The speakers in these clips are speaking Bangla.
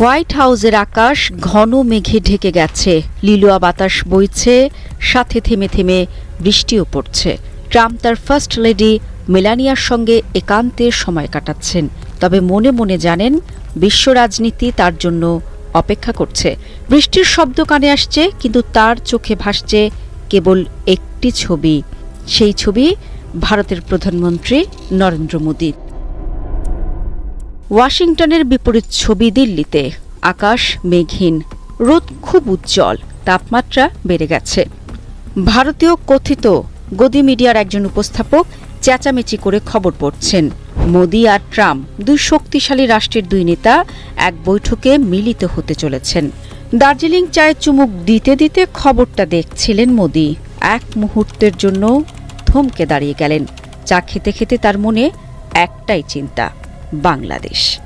হোয়াইট হাউসের আকাশ ঘন মেঘে ঢেকে গেছে। লিলুয়া বাতাস বইছে, সাথে থেমে থেমে বৃষ্টিও পড়ছে। ট্রাম্প তার ফার্স্ট লেডি মেলানিয়ার সঙ্গে একান্তে সময় কাটাচ্ছেন। তবে মনে মনে জানেন, বিশ্ব রাজনীতি তার জন্য অপেক্ষা করছে। বৃষ্টির শব্দ কানে আসছে, কিন্তু তার চোখে ভাসছে কেবল একটি ছবি। সেই ছবি ভারতের প্রধানমন্ত্রী নরেন্দ্র মোদী ওয়াশিংটনের বিপরীত ছবি দিল্লিতে। আকাশ মেঘহীন, রোদ খুব উজ্জ্বল, তাপমাত্রা বেড়ে গেছে। ভারতীয় কথিত গদি মিডিয়ার একজন উপস্থাপক চেঁচামেচি করে খবর পড়ছেন। মোদি আর ট্রাম্প, দুই শক্তিশালী রাষ্ট্রের দুই নেতা, এক বৈঠকে মিলিত হতে চলেছেন। দার্জিলিং চায়ে চুমুক দিতে দিতে খবরটা দেখছিলেন মোদি। এক মুহূর্তের জন্য থমকে দাঁড়িয়ে গেলেন। চা খেতে খেতে তার মনে একটাই চিন্তা বাংলাদেশ।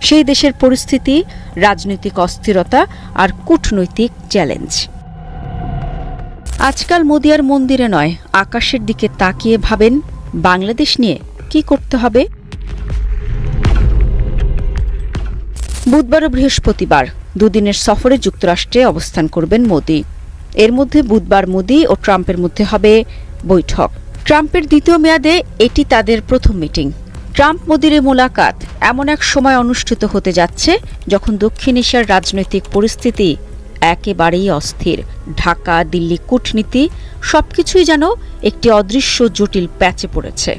সেই দেশের পরিস্থিতি, রাজনৈতিক অস্থিরতা আর কূটনৈতিক চ্যালেঞ্জ। আজকাল মোদিয়ার মন্দিরে নয়, আকাশের দিকে তাকিয়ে ভাবেন, বাংলাদেশ নিয়ে কি করতে হবে? বুধবার ও বৃহস্পতিবার দুদিনের সফরে যুক্তরাষ্ট্রে অবস্থান করবেন মোদি। এর মধ্যে বুধবার মোদি ও ট্রাম্পের মধ্যে হবে বৈঠক। ট্রাম্পের দ্বিতীয় মেয়াদে এটি তাদের প্রথম মিটিং। ট্রাম্প মোদির মোলাকাত এমন এক সময় অনুষ্ঠিত হতে যাচ্ছে যখন দক্ষিণ এশিয়ার রাজনৈতিক পরিস্থিতি একেবারেই অস্থির। ঢাকা, দিল্লি কূটনীতি সবকিছুই যেন একটি অদৃশ্য, জটিল প্যাচে পড়েছে।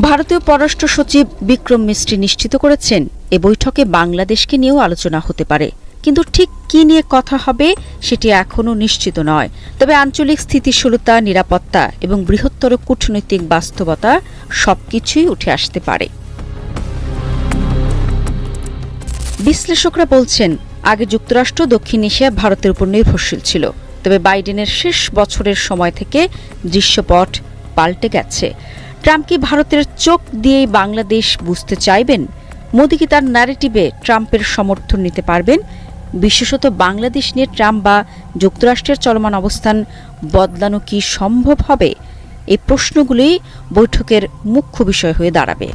ভারতীয় পররাষ্ট্র সচিব বিক্রম মিস্ত্রি নিশ্চিত করেছেন, এ বৈঠকে বাংলাদেশকে নিয়েও আলোচনা হতে পারে। কিন্তু ঠিক কি নিয়ে কথা হবে সেটি এখনও নিশ্চিত নয়। তবে আঞ্চলিক স্থিতিশীলতা, নিরাপত্তা এবং বৃহত্তর কূটনৈতিক বাস্তবতা সবকিছুই উঠে আসতে পারে। বিশ্লেষকরা বলছেন, আগে যুক্তরাষ্ট্র, দক্ষিণ এশিয়া ভারতের উপর নির্ভরশীল ছিল। তবে বাইডেনের শেষ বছরের সময় থেকে দৃশ্যপট পাল্টে গেছে। ট্রাম্প কি ভারতের চোখ দিয়েই বাংলাদেশ বুঝতে চাইবেন? মোদি কি তার ন্যারেটিভে ট্রাম্পের সমর্থন নিতে পারবেন? বিশেষত বাংলাদেশ নিয়ে ট্রাম্প বা যুক্তরাষ্ট্রের চলমান অবস্থান বদলানো কি সম্ভব হবে? এই প্রশ্নগুলোই বৈঠকের মুখ্য বিষয় হয়ে দাঁড়াবে।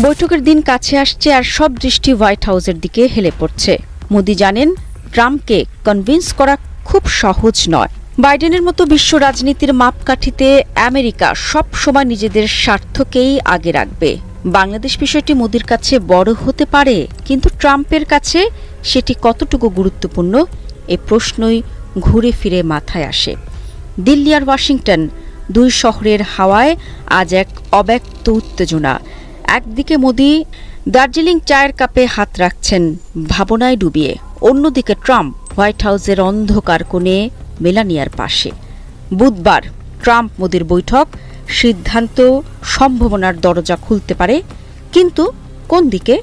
বৈঠকের দিন কাছে আসছে আর সব দৃষ্টি হোয়াইট হাউসের দিকে হেলে পড়ছে। মোদি জানেন, ট্রাম্পকে কনভিন্স করা খুব সহজ নয়। বাইডেনের মতো বিশ্ব রাজনীতির মাপকাঠিতে আমেরিকা সব সময় নিজেদের স্বার্থকেই আগে রাখবে। বাংলাদেশ বিষয়টি মোদির কাছে বড় হতে পারে, কিন্তু ট্রাম্পের কাছে সেটি কতটুকু গুরুত্বপূর্ণ এ প্রশ্নই ঘুরে ফিরে মাথায় আসে। দিল্লি আর ওয়াশিংটন, দুই শহরের হাওয়ায় আজ এক অব্যক্ত উত্তেজনা। একদিকে মোদি দার্জিলিং চায়ের কাপে হাত রাখছেন ভাবনায় ডুবিয়ে, অন্যদিকে ট্রাম্প হোয়াইট হাউসের অন্ধকার কোণে মেলানিয়ার পাশে। বুধবার ট্রাম্প মোদির বৈঠক সিদ্ধান্ত সম্ভাবনার দরজা খুলতে পারে কিন্তু কোন দিকে?